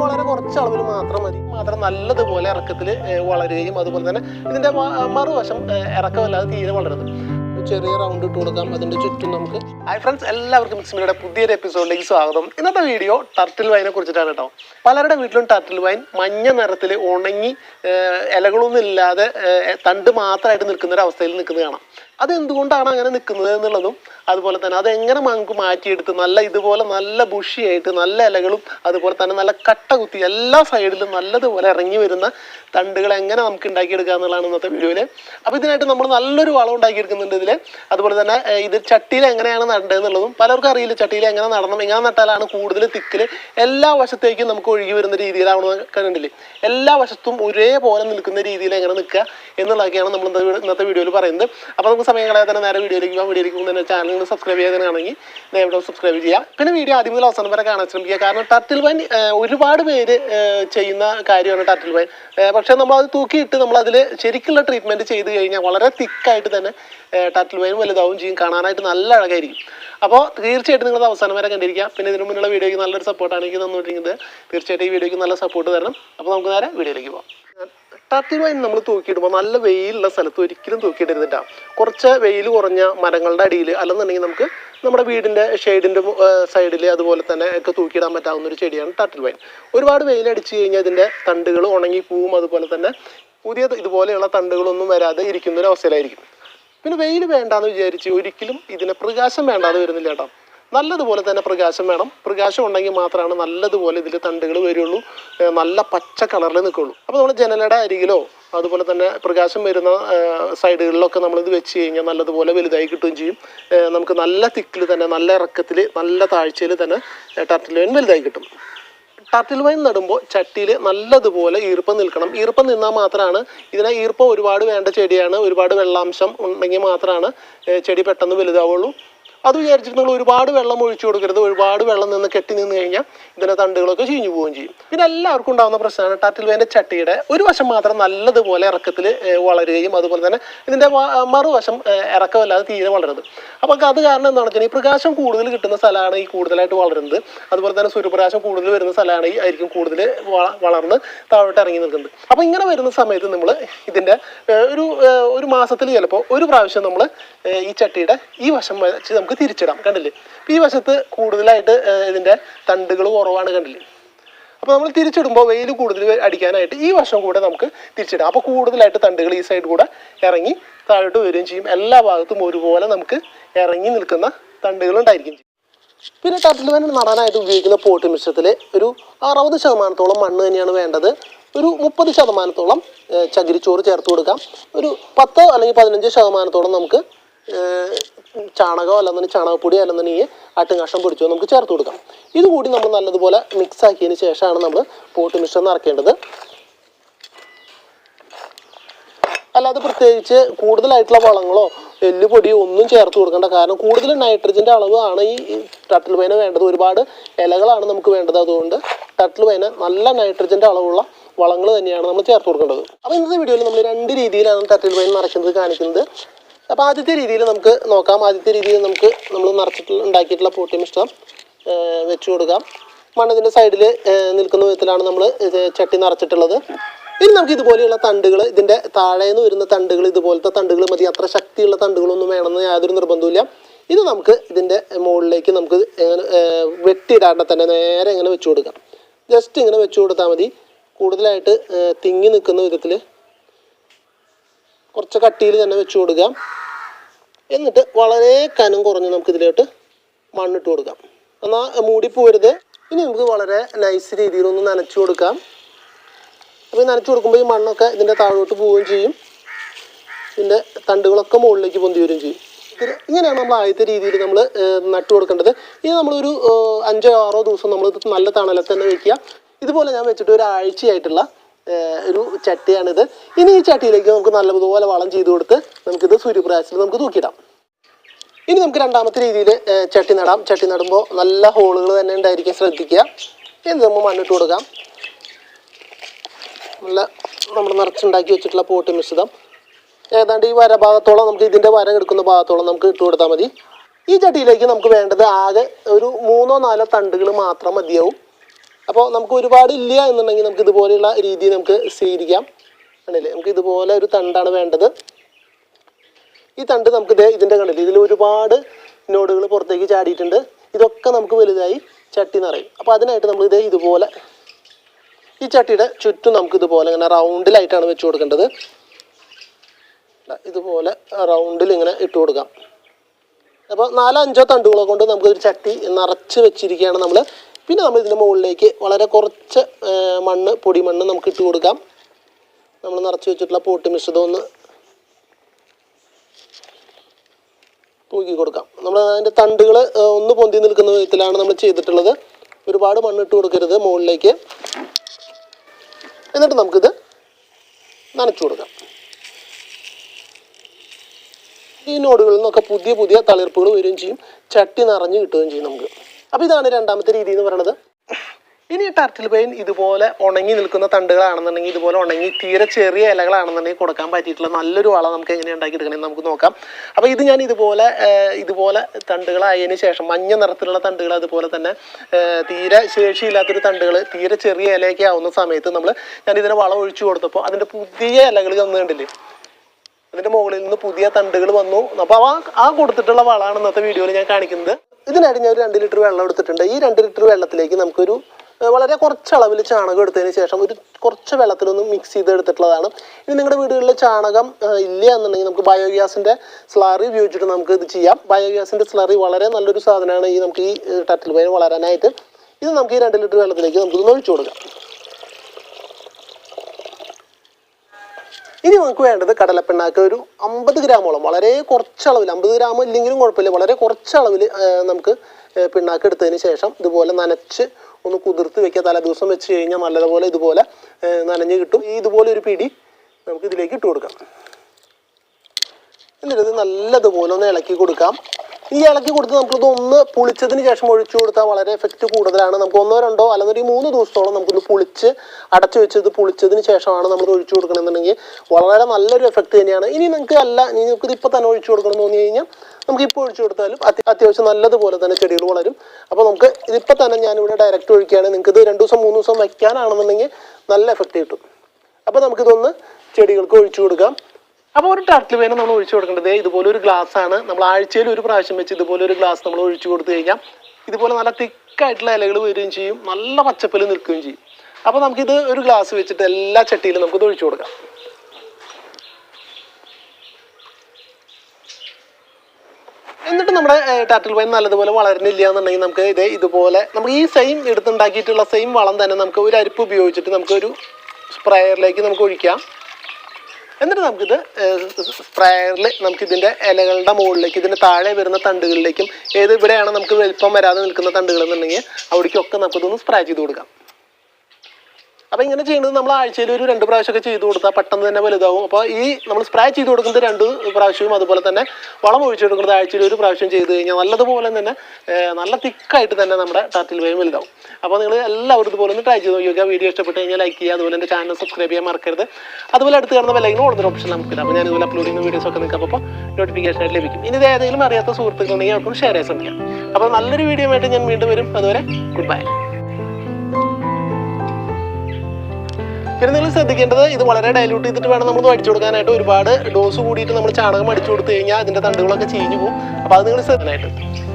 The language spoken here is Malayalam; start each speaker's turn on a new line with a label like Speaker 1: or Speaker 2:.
Speaker 1: വളരെ കുറച്ച് അളവിൽ മാത്രം മതി. മാത്രം നല്ലതുപോലെ ഇറക്കത്തിൽ വളരുകയും അതുപോലെ തന്നെ ഇതിന്റെ മറുവശം ഇറക്കമല്ലാതെ തീരെ വളരുന്നത് ചെറിയ റൗണ്ട് ഇട്ട് കൊടുക്കാം. അതിന്റെ ചുറ്റും നമുക്ക് ഹായ് ഫ്രണ്ട്സ് എല്ലാവർക്കും മിക്സിമിയുടെ പുതിയൊരു എപ്പിസോഡിലേക്ക് സ്വാഗതം. ഇന്നത്തെ വീഡിയോ ടർട്ടിൽ വൈനെ കുറിച്ചിട്ടാണ് കേട്ടോ. പലരുടെ വീട്ടിലും ടർട്ടിൽ വൈൻ മഞ്ഞ നിറത്തിൽ ഉണങ്ങി ഇലകളൊന്നും ഇല്ലാതെ തണ്ട് മാത്രമായിട്ട് നിൽക്കുന്ന ഒരു അവസ്ഥയിൽ നിൽക്കുന്നത് കാണാം. അത് എന്തുകൊണ്ടാണ് അങ്ങനെ നിൽക്കുന്നത് എന്നുള്ളതും അതുപോലെ തന്നെ അതെങ്ങനെ നമുക്ക് മാറ്റിയെടുത്ത് നല്ല ഇതുപോലെ നല്ല ബുഷിയായിട്ട് നല്ല ഇലകളും അതുപോലെ തന്നെ നല്ല കട്ട കുത്തി എല്ലാ സൈഡിലും നല്ലതുപോലെ ഇറങ്ങി വരുന്ന തണ്ടുകൾ എങ്ങനെ നമുക്ക് ഉണ്ടാക്കിയെടുക്കുക എന്നുള്ളതാണ് ഇന്നത്തെ വീഡിയോയിൽ അപ്പോൾ ഇതിനായിട്ട് നമ്മൾ നല്ലൊരു വളം ഉണ്ടാക്കിയെടുക്കുന്നുണ്ട് ഇതിൽ അതുപോലെ തന്നെ ഇത് ചട്ടിയിൽ എങ്ങനെയാണ് നടേണ്ടത് എന്നുള്ളതും പലർക്കും അറിയില്ല. ചട്ടിയിൽ എങ്ങനെ നടണം എങ്ങനെ നട്ടാലാണ് കൂടുതൽ തിക്കിൽ എല്ലാ വശത്തേക്കും നമുക്ക് ഒഴുകി വരുന്ന രീതിയിലാവണം കണ്ടില്ലേ എല്ലാ വശത്തും ഒരേപോലെ നിൽക്കുന്ന രീതിയിൽ എങ്ങനെ നിൽക്കുക? എന്നുള്ളതൊക്കെയാണ് നമ്മൾ ഇന്നത്തെ വീഡിയോയിൽ പറയുന്നത്. അപ്പോൾ നമുക്ക് സമയം കളയാതെ തന്നെ നേരെ വീഡിയോയിലേക്ക് പോകാം വീഡിയോയിലേക്ക് പോകുന്ന ചാനൽ സബ്സ്ക്രൈബ് ചെയ്യാനാണെങ്കിൽ നേരിട്ട് സബ്സ്ക്രൈബ് ചെയ്യാം പിന്നെ വീഡിയോ ആദ്യം മുതൽ അവസാനം വരെ കാണാൻ ശ്രമിക്കുക. കാരണം ടർട്ടിൽ വൈൻ ഒരുപാട് പേര് ചെയ്യുന്ന കാര്യമാണ് ടർട്ടിൽ വൈൻ പക്ഷേ നമ്മൾ അത് തൂക്കിയിട്ട് നമ്മൾ അതിൽ ശരിക്കുള്ള ട്രീറ്റ്മെന്റ് ചെയ്ത് കഴിഞ്ഞാൽ വളരെ തിക്കായിട്ട് തന്നെ ടർട്ടിൽ വൈൻ വലുതാവും ചെയ്യും. കാണാനായിട്ട് നല്ല അഴകായിരിക്കും. അപ്പോൾ തീർച്ചയായിട്ടും നിങ്ങൾ അവസാനം വരെ കണ്ടിരിക്കുക. പിന്നെ ഇതിനു മുന്നിലുള്ള വീഡിയോയ്ക്ക് നല്ലൊരു സപ്പോർട്ടാണ് എനിക്ക് തന്നുകൊണ്ടിരിക്കുന്നത് തീർച്ചയായിട്ടും ഈ വീഡിയോയ്ക്ക് നല്ല സപ്പോർട്ട് തരണം. അപ്പോൾ നമുക്ക് നേരെ വീഡിയോയിലേക്ക് പോകാം ടർട്ടിൽ വൈൻ നമ്മൾ തൂക്കിയിടുമ്പോൾ നല്ല വെയിലുള്ള സ്ഥലത്ത് ഒരിക്കലും തൂക്കിയിടരുതിട്ടാ. കുറച്ച് വെയിൽ കുറഞ്ഞ മരങ്ങളുടെ അടിയിൽ അല്ലെന്നുണ്ടെങ്കിൽ നമുക്ക് നമ്മുടെ വീടിന്റെ ഷെയ്ഡിന്റെ സൈഡിൽ അതുപോലെ തന്നെ ഒക്കെ തൂക്കിയിടാൻ പറ്റാവുന്ന ഒരു ചെടിയാണ് ടർട്ടിൽ വൈൻ ഒരുപാട് വെയിലടിച്ച് കഴിഞ്ഞാൽ ഇതിന്റെ തണ്ടുകൾ ഉണങ്ങി പോവും അതുപോലെ തന്നെ പുതിയ ഇതുപോലെയുള്ള തണ്ടുകളൊന്നും വരാതെ ഇരിക്കുന്ന ഒരു അവസ്ഥയിലായിരിക്കും പിന്നെ വെയിൽ വേണ്ടാന്ന് വിചാരിച്ച് ഒരിക്കലും ഇതിന് പ്രകാശം വേണ്ടാതെ വരുന്നില്ല കേട്ടോ. നല്ലതുപോലെ തന്നെ പ്രകാശം വേണം. പ്രകാശം ഉണ്ടെങ്കിൽ മാത്രമാണ് നല്ലതുപോലെ ഇതിൽ തണ്ടുകൾ വരുള്ളൂ. നല്ല പച്ച കളറിൽ നിൽക്കുള്ളൂ അപ്പോൾ നമ്മൾ ജനലയുടെ അരികിലോ അതുപോലെ തന്നെ പ്രകാശം വരുന്ന സൈഡുകളിലൊക്കെ നമ്മളിത് വെച്ച് കഴിഞ്ഞാൽ നല്ലതുപോലെ വലുതായി കിട്ടുകയും ചെയ്യും. നമുക്ക് നല്ല തിക്കിൽ തന്നെ നല്ല ഇറക്കത്തിൽ നല്ല താഴ്ചയിൽ തന്നെ ടർട്ടിൽ വൈൻ വലുതായി കിട്ടും. ടർട്ടിൽ വൈൻ നടുമ്പോൾ ചട്ടിയിൽ നല്ലതുപോലെ ഈർപ്പം നിൽക്കണം. ഈർപ്പം നിന്നാൽ മാത്രമാണ് ഇതിനെ ഈർപ്പം ഒരുപാട് വേണ്ട ചെടിയാണ് ഒരുപാട് വെള്ളാംശം ഉണ്ടെങ്കിൽ മാത്രമാണ് ചെടി പെട്ടെന്ന് വലുതാവുള്ളൂ. അത് വിചാരിച്ചിട്ട് നിങ്ങൾ ഒരുപാട് വെള്ളം ഒഴിച്ചു കൊടുക്കരുത്. ഒരുപാട് വെള്ളം നിന്ന് കെട്ടി നിന്ന് കഴിഞ്ഞാൽ ഇതിന്റെ തണ്ടുകളൊക്കെ ചീഞ്ഞു പോവുകയും ചെയ്യും. പിന്നെ എല്ലാവർക്കും ഉണ്ടാകുന്ന പ്രശ്നമാണ് ടർട്ടിൽ വൈന്റെ ചട്ടിയുടെ ഒരു വശം മാത്രം നല്ലതുപോലെ ഇറക്കത്തിൽ വളരുകയും അതുപോലെ തന്നെ ഇതിന്റെ മറുവശം ഇറക്കമല്ലാതെ തീരെ വളരുന്നത് അപ്പോൾ അത് കാരണം എന്താണെന്ന് വെച്ചാൽ ഈ പ്രകാശം കൂടുതൽ കിട്ടുന്ന സ്ഥലമാണ് ഈ കൂടുതലായിട്ട് വളരുന്നത്. അതുപോലെ തന്നെ സൂര്യപ്രകാശം കൂടുതൽ വരുന്ന സ്ഥലമാണ് ഈ ആയിരിക്കും കൂടുതൽ വള- വളർന്ന് താഴോട്ട് ഇറങ്ങി നിൽക്കുന്നത്. അപ്പോൾ ഇങ്ങനെ വരുന്ന സമയത്ത് നമ്മൾ ഇതിന്റെ ഒരു ഒരു മാസത്തിൽ ചിലപ്പോൾ ഒരു പ്രാവശ്യം നമ്മൾ ഈ ചട്ടിയുടെ ഈ വശം വെച്ച് നമുക്ക് തിരിച്ചിടാം കണ്ടില്ലേ? ഈ വശത്ത് കൂടുതലായിട്ട് ഇതിന്റെ തണ്ടുകൾ കുറവാണ് കണ്ടില്ലേ? അപ്പോൾ നമ്മൾ തിരിച്ചിടുമ്പോൾ വെയിൽ കൂടുതൽ അടിക്കാനായിട്ട് ഈ വശം കൂടെ നമുക്ക് തിരിച്ചിടാം. അപ്പോൾ കൂടുതലായിട്ട് തണ്ടുകൾ ഈ സൈഡ് കൂടെ ഇറങ്ങി താഴോട്ട് വരികയും ചെയ്യും. എല്ലാ ഭാഗത്തും ഒരുപോലെ നമുക്ക് ഇറങ്ങി നിൽക്കുന്ന തണ്ടുകൾ ഉണ്ടായിരിക്കും. പിന്നെ ടർട്ടിൽ വൈൻ നടാനായിട്ട് ഉപയോഗിക്കുന്ന പോട്ട് മിശ്രത്തിൽ ഒരു അറുപത് ശതമാനത്തോളം മണ്ണ് തന്നെയാണ് വേണ്ടത്. ഒരു മുപ്പത് ശതമാനത്തോളം ചകിരിച്ചോറ് ചേർത്ത് കൊടുക്കാം. ഒരു പത്ത് അല്ലെങ്കിൽ പതിനഞ്ച് ശതമാനത്തോളം നമുക്ക് ചാണകമോ അല്ലെന്നുണ്ടെങ്കിൽ ചാണകപ്പൊടി അല്ലെന്നുണ്ടെങ്കിൽ ആട്ടുംകാഷ്ടം പൊടിച്ചോ നമുക്ക് ചേർത്ത് കൊടുക്കാം. ഇതുകൂടി നമ്മൾ നല്ലതുപോലെ മിക്സ് ആക്കിയതിന് ശേഷമാണ് നമ്മൾ പോട്ട് മിശ്രം നിറക്കേണ്ടത് അല്ലാതെ പ്രത്യേകിച്ച് കൂടുതലായിട്ടുള്ള വളങ്ങളോ എല്ലുപൊടിയോ ഒന്നും ചേർത്ത് കൊടുക്കേണ്ട. കാരണം കൂടുതൽ നൈട്രജന്റെ അളവ് ആണ് ഈ ടട്ടിൽ പൈന വേണ്ടത്. ഒരുപാട് ഇലകളാണ് നമുക്ക് വേണ്ടത്. അതുകൊണ്ട് ടട്ടിൽ പൈന നല്ല നൈട്രജന്റെ അളവുള്ള വളങ്ങൾ തന്നെയാണ് നമ്മൾ ചേർത്ത് കൊടുക്കേണ്ടത്. അപ്പോൾ ഇന്നത്തെ വീഡിയോയിൽ നമ്മൾ രണ്ട് രീതിയിലാണ് ടട്ടിൽ പൈന നിറയ്ക്കുന്നത് കാണിക്കുന്നത്. അപ്പോൾ ആദ്യത്തെ രീതിയിൽ നമുക്ക് നോക്കാം. ആദ്യത്തെ രീതിയിൽ നമുക്ക് നമ്മൾ നിറച്ചിട്ടുള്ള ഉണ്ടാക്കിയിട്ടുള്ള പോട്ടി മിശ്രം വെച്ചു കൊടുക്കാം. മണ്ണതിന്റെ സൈഡിൽ നിൽക്കുന്ന വിധത്തിലാണ് നമ്മൾ ചട്ടി നിറച്ചിട്ടുള്ളത്. ഇനി നമുക്ക് ഇതുപോലെയുള്ള തണ്ടുകൾ ഇതിന്റെ താഴെ നിന്ന് വരുന്ന തണ്ടുകൾ ഇതുപോലത്തെ തണ്ടുകൾ മതി. അത്ര ശക്തിയുള്ള തണ്ടുകളൊന്നും വേണമെന്ന് യാതൊരു നിർബന്ധമില്ല ഇത് നമുക്ക് ഇതിന്റെ മുകളിലേക്ക് നമുക്ക് വെട്ടിയിടാണ്ട് തന്നെ നേരെ ഇങ്ങനെ വെച്ചു കൊടുക്കാം. ജസ്റ്റ് ഇങ്ങനെ വെച്ചു കൊടുത്താൽ മതി. കൂടുതലായിട്ട് തിങ്ങി നിൽക്കുന്ന വിധത്തിൽ കുറച്ച് കട്ടിയിൽ തന്നെ വെച്ച് കൊടുക്കാം. എന്നിട്ട് വളരെ കനം കുറഞ്ഞ് നമുക്ക് ഇതിലോട്ട് മണ്ണിട്ട് കൊടുക്കാം. എന്നാൽ മൂടി പോരുത്. ഇനി നമുക്ക് വളരെ നൈസ് രീതിയിൽ ഒന്ന് നനച്ചു കൊടുക്കാം. അപ്പോൾ നനച്ചു കൊടുക്കുമ്പോൾ ഈ മണ്ണൊക്കെ ഇതിന്റെ താഴോട്ട് പോവുകയും ചെയ്യും. ഇതിന്റെ തണ്ടുകളൊക്കെ മുകളിലേക്ക് പൊന്തി വരികയും ചെയ്യും. ഇങ്ങനെയാണ് നമ്മൾ ആദ്യത്തെ രീതിയിൽ നമ്മൾ നട്ടു കൊടുക്കേണ്ടത്. ഇനി നമ്മളൊരു അഞ്ചോ ആറോ ദിവസം നമ്മൾ നല്ല തണലത്ത് തന്നെ വെക്കുക. ഇതുപോലെ ഞാൻ വെച്ചിട്ട് ഒരാഴ്ചയായിട്ടുള്ള ഒരു ചട്ടിയാണിത്. ഇനി ഈ ചട്ടിയിലേക്ക് നമുക്ക് നല്ലതുപോലെ വളം ചെയ്ത് കൊടുത്ത് നമുക്കിത് സൂര്യപ്രകാശത്തിൽ നമുക്ക് തൂക്കിയിടാം. ഇനി നമുക്ക് രണ്ടാമത്തെ രീതിയിൽ ചട്ടി നടാം. ചട്ടി നടുമ്പോൾ നല്ല ഹോളുകൾ തന്നെ ഉണ്ടായിരിക്കാൻ ശ്രദ്ധിക്കുക. ഇനി നമ്മൾ മണ്ണിട്ട് കൊടുക്കാം. നല്ല നമ്മൾ നിറച്ചുണ്ടാക്കി വെച്ചിട്ടുള്ള പോട്ട് മിശ്രിതം. ഏതാണ്ട് ഈ വര ഭാഗത്തോളം നമുക്ക് ഇതിന്റെ വര എടുക്കുന്ന ഭാഗത്തോളം നമുക്ക് ഇട്ട് കൊടുത്താൽ മതി. ഈ ചട്ടിയിലേക്ക് നമുക്ക് വേണ്ടത് ആകെ ഒരു മൂന്നോ നാലോ തണ്ടുകൾ മാത്രം മതിയാവും. അപ്പോൾ നമുക്ക് ഒരുപാട് ഇല്ല എന്നുണ്ടെങ്കിൽ നമുക്ക് ഇതുപോലെയുള്ള രീതി നമുക്ക് സ്വീകരിക്കാം. ആണല്ലേ നമുക്ക് ഇതുപോലെ ഒരു തണ്ടാണ് വേണ്ടത്. ഈ തണ്ട് നമുക്ക് ഇതേ ഇതിന്റെ കണ്ടില്ല? ഇതിൽ ഒരുപാട് നോഡുകൾ പുറത്തേക്ക് ചാടിയിട്ടുണ്ട്. ഇതൊക്കെ നമുക്ക് വലുതായി ചട്ടി നിറയും. അപ്പോൾ അതിനായിട്ട് നമ്മൾ ഇതേ ഇതുപോലെ ഈ ചട്ടിയുടെ ചുറ്റും നമുക്ക് ഇതുപോലെ ഇങ്ങനെ റൗണ്ടിലായിട്ടാണ് വെച്ച് കൊടുക്കേണ്ടത്. ഇതുപോലെ റൗണ്ടിൽ ഇങ്ങനെ ഇട്ട് കൊടുക്കാം. അപ്പോൾ നാലോ അഞ്ചോ തണ്ടുകളെ കൊണ്ട് നമുക്കൊരു ചട്ടി നിറച്ച് വെച്ചിരിക്കുകയാണ് നമ്മൾ പിന്നെ നമ്മൾ ഇതിന്റെ മുകളിലേക്ക് വളരെ കുറച്ച് മണ്ണ് പൊടിമണ്ണ് നമുക്ക് ഇട്ട് കൊടുക്കാം. നമ്മൾ നിറച്ച് വെച്ചിട്ടുള്ള പോട്ടി മിശ്രിതം ഒന്ന് തൂക്കി കൊടുക്കാം. നമ്മൾ അതിന്റെ തണ്ടുകൾ ഒന്ന് പൊന്തി നിൽക്കുന്ന വിധത്തിലാണ് നമ്മൾ ചെയ്തിട്ടുള്ളത്. ഒരുപാട് മണ്ണിട്ട് കൊടുക്കരുത് മുകളിലേക്ക്. എന്നിട്ട് നമുക്കിത് നനച്ചു കൊടുക്കാം. ഈ നോടുകളിൽ നിന്നൊക്കെ പുതിയ പുതിയ തളിർപ്പുകൾ വരികയും ചെയ്യും. ചട്ടി നിറഞ്ഞ് കിട്ടുകയും ചെയ്യും നമുക്ക്. അപ്പോൾ ഇതാണ് രണ്ടാമത്തെ രീതി എന്ന് പറയുന്നത് ഇനി ടർട്ടിൽ പെയിൻ ഇതുപോലെ ഉണങ്ങി നിൽക്കുന്ന തണ്ടുകളാണെന്നുണ്ടെങ്കിൽ ഇതുപോലെ ഉണങ്ങി തീരെ ചെറിയ ഇലകളാണെന്നുണ്ടെങ്കിൽ കൊടുക്കാൻ പറ്റിയിട്ടുള്ള നല്ലൊരു വള നമുക്ക് എങ്ങനെ ഉണ്ടാക്കിയെടുക്കണമെന്ന് നമുക്ക് നോക്കാം. അപ്പോൾ ഇത് ഞാൻ ഇതുപോലെ ഇതുപോലെ തണ്ടുകളായതിനു ശേഷം മഞ്ഞ നിറത്തിലുള്ള തണ്ടുകൾ അതുപോലെ തന്നെ തീരെ ശേഷിയില്ലാത്തൊരു തണ്ടുകൾ തീരെ ചെറിയ ഇലയൊക്കെ ആവുന്ന സമയത്ത് നമ്മൾ ഞാൻ ഇതിനെ വളം ഒഴിച്ചു കൊടുത്തപ്പോൾ അതിന്റെ പുതിയ ഇലകൾ വന്നു കണ്ടില്ലേ? അതിന്റെ മുകളിൽ നിന്ന് പുതിയ തണ്ടുകൾ വന്നു. അപ്പോൾ ആ ആ കൊടുത്തിട്ടുള്ള വളമാണ് ഇന്നത്തെ വീഡിയോയിൽ ഞാൻ കാണിക്കുന്നത്. ഇതിനായിട്ട് ഞാൻ ഒരു രണ്ട് ലിറ്റർ വെള്ളം എടുത്തിട്ടുണ്ട്. ഈ രണ്ട് ലിറ്റർ വെള്ളത്തിലേക്ക് നമുക്കൊരു വളരെ കുറച്ച് അളവിൽ ചാണകം എടുത്തതിന് ശേഷം ഒരു കുറച്ച് വെള്ളത്തിലൊന്ന് മിക്സ് ചെയ്ത് എടുത്തിട്ടുള്ളതാണ് ഇനി നിങ്ങളുടെ വീടുകളിൽ ചാണകം ഇല്ല എന്നുണ്ടെങ്കിൽ നമുക്ക് ബയോഗ്യാസിന്റെ സ്ലറി ഉപയോഗിച്ചിട്ട് നമുക്ക് ഇത് ചെയ്യാം. ബയോഗ്യാസിന്റെ സ്ലറി വളരെ നല്ലൊരു സാധനമാണ് ഈ നമുക്ക് ഈ ടട്ടിൽ പയർ വളരാനായിട്ട്. ഇത് നമുക്ക് ഈ രണ്ട് ലിറ്റർ വെള്ളത്തിലേക്ക് നമുക്ക് ഒഴിച്ചു കൊടുക്കാം. ഇനി നമുക്ക് വേണ്ടത് കടലപ്പിണ്ണാക്ക്. ഒരു അമ്പത് ഗ്രാമോളം വളരെ കുറച്ച് അളവിൽ അമ്പത് ഗ്രാം ഇല്ലെങ്കിലും കുഴപ്പമില്ല. വളരെ കുറച്ച് അളവിൽ നമുക്ക് പിണ്ണാക്ക് എടുത്തതിന് ശേഷം ഇതുപോലെ നനച്ച് ഒന്ന് കുതിർത്ത് വെക്കുക. തലേ ദിവസം വെച്ച് കഴിഞ്ഞാൽ നല്ലതുപോലെ ഇതുപോലെ നനഞ്ഞ് കിട്ടും. ഈ ഇതുപോലെ ഒരു പിടി നമുക്ക് ഇതിലേക്ക് ഇട്ട് കൊടുക്കാം. എന്നിട്ട് നല്ലതുപോലെ ഒന്ന് ഇളക്കി കൊടുക്കാം. ഈ ഇളക്കി കൊടുത്ത് നമുക്കിത് ഒന്ന് പുളിച്ചതിന് ശേഷം ഒഴിച്ചു കൊടുത്താൽ വളരെ എഫക്റ്റ് കൂടുതലാണ്. നമുക്ക് ഒന്നോ രണ്ടോ അല്ലെങ്കിൽ മൂന്ന് ദിവസത്തോളം നമുക്കിത് പുളിച്ച് അടച്ചു വെച്ചത് പുളിച്ചതിന് ശേഷമാണ് നമ്മൾ ഒഴിച്ചു കൊടുക്കണമെന്നുണ്ടെങ്കിൽ വളരെ നല്ലൊരു എഫക്റ്റ് തന്നെയാണ്. ഇനി നിങ്ങൾക്ക് അല്ല ഇനി നിങ്ങൾക്ക് ഇത് ഇപ്പോൾ തന്നെ ഒഴിച്ചു കൊടുക്കണം എന്ന് തോന്നി കഴിഞ്ഞാൽ നമുക്ക് ഇപ്പോൾ ഒഴിച്ചു കൊടുത്താലും അത്യ- അത്യാവശ്യം നല്ലതുപോലെ തന്നെ ചെടികൾ വളരും. അപ്പോൾ നമുക്ക് ഇതിപ്പോൾ തന്നെ ഞാനിവിടെ ഡയറക്റ്റ് ഒഴിക്കുകയാണ്. നിങ്ങൾക്ക് ഇത് രണ്ട് ദിവസം മൂന്ന് ദിവസം വയ്ക്കാനാണെന്നുണ്ടെങ്കിൽ നല്ല എഫക്റ്റ് കിട്ടും. അപ്പോൾ നമുക്കിതൊന്ന് ചെടികൾക്ക് ഒഴിച്ചു കൊടുക്കാം. അപ്പോൾ ഒരു ടർട്ടിൽ വേണം നമ്മൾ ഒഴിച്ചു കൊടുക്കേണ്ടത്. ഇതുപോലെ ഒരു ഗ്ലാസ് ആണ്. നമ്മൾ ആഴ്ചയിൽ ഒരു പ്രാവശ്യം വെച്ച് ഇതുപോലെ ഒരു ഗ്ലാസ് നമ്മൾ ഒഴിച്ചു കൊടുത്തു കഴിഞ്ഞാൽ ഇതുപോലെ നല്ല തിക്കായിട്ടുള്ള ഇലകൾ വരികയും ചെയ്യും. നല്ല പച്ചപ്പിൽ നിൽക്കുകയും ചെയ്യും. അപ്പോൾ നമുക്കിത് ഒരു ഗ്ലാസ് വെച്ചിട്ട് എല്ലാ ചട്ടിയിലും നമുക്കിത് ഒഴിച്ചു കൊടുക്കാം. എന്നിട്ട് നമ്മുടെ ടാറ്റിൽ വൈൻ നല്ലതുപോലെ വളരുന്നില്ല എന്നുണ്ടെങ്കിൽ നമുക്ക് ഇതേ ഇതുപോലെ നമ്മൾ ഈ സെയിം എടുത്തുണ്ടാക്കിയിട്ടുള്ള സെയിം വളം തന്നെ നമുക്ക് ഒരു അരിപ്പ് ഉപയോഗിച്ചിട്ട് നമുക്കൊരു സ്പ്രേയറിലേക്ക് നമുക്ക് ഒഴിക്കാം. എന്നിട്ട് നമുക്കിത് സ്പ്രയറിൽ നമുക്കിതിന്റെ ഇലകളുടെ മുകളിലേക്ക് ഇതിന്റെ താഴെ വരുന്ന തണ്ടുകളിലേക്കും ഏത് ഇവിടെയാണ് നമുക്ക് വലിപ്പം വരാതെ നിൽക്കുന്ന തണ്ടുകളെന്നുണ്ടെങ്കിൽ അവിടേക്കൊക്കെ നമുക്കിതൊന്ന് സ്പ്രേ ചെയ്ത് കൊടുക്കാം. അപ്പോൾ ഇങ്ങനെ ചെയ്യുന്നത് നമ്മൾ ആഴ്ചയിൽ ഒരു രണ്ട് പ്രാവശ്യമൊക്കെ ചെയ്ത് കൊടുത്താൽ പെട്ടെന്ന് തന്നെ വലുതാവും. അപ്പോൾ ഈ നമ്മൾ സ്പ്രേ ചെയ്ത് കൊടുക്കുന്നത് രണ്ട് പ്രാവശ്യവും അതുപോലെ തന്നെ വളം ഒഴിച്ചു കൊടുക്കുന്നത് ആഴ്ചയിൽ ഒരു പ്രാവശ്യം ചെയ്ത് കഴിഞ്ഞാൽ നല്ലതുപോലെ തന്നെ നല്ല തിക്കായിട്ട് തന്നെ നമ്മുടെ ടാറ്റിൽ വേയും വലുതാവും. അപ്പോൾ നിങ്ങൾ എല്ലാവരും ഇതുപോലെ ഒന്ന് ട്രൈ ചെയ്ത് നോക്കിയൊക്കെ വീഡിയോ ഇഷ്ടപ്പെട്ട് കഴിഞ്ഞാൽ ലൈക്ക് ചെയ്യുക. അതുപോലെ എന്റെ ചാനൽ സബ്സ്ക്രൈബ് ചെയ്യാൻ മറക്കരുത്. അതുപോലെ അടുത്ത് കാണുന്ന ബെല്ലൈനും ഓടുന്ന ഓപ്ഷൻ നമുക്കില്ല അപ്പോൾ ഞാൻ ഇതുപോലെ അപ്ലോഡ് ചെയ്യുന്ന വീഡിയോസ് ഒക്കെ നിങ്ങൾക്ക് അപ്പോൾ നോട്ടിഫിക്കേഷൻ ആയിട്ട് ലഭിക്കും. ഇനി ഏതെങ്കിലും അറിയാത്ത സുഹൃത്തുക്കളുണ്ടെങ്കിൽ അവർക്കും ഷെയർ ചെയ്യാൻ ശ്രമിക്കാം. അപ്പോൾ നല്ലൊരു വീഡിയോ ആയിട്ട് ഞാൻ വീണ്ടും വരും. അതുവരെ ഗുഡ് ബൈ പിന്നെ നിങ്ങൾ ശ്രദ്ധിക്കേണ്ടത് ഇത് വളരെ ഡൈല്യൂട്ട് ചെയ്തിട്ട് വേണം നമ്മൾ അടിച്ചു കൊടുക്കാനായിട്ട് ഒരുപാട് ഡോസ് കൂടിയിട്ട് നമ്മൾ ചാണകം അടിച്ചു കൊടുത്തു കഴിഞ്ഞാൽ അതിന്റെ തണ്ടുകളൊക്കെ ചീഞ്ഞു പോകും. അപ്പോൾ അത് നിങ്ങൾ ശ്രദ്ധിക്കാനായിട്ട്.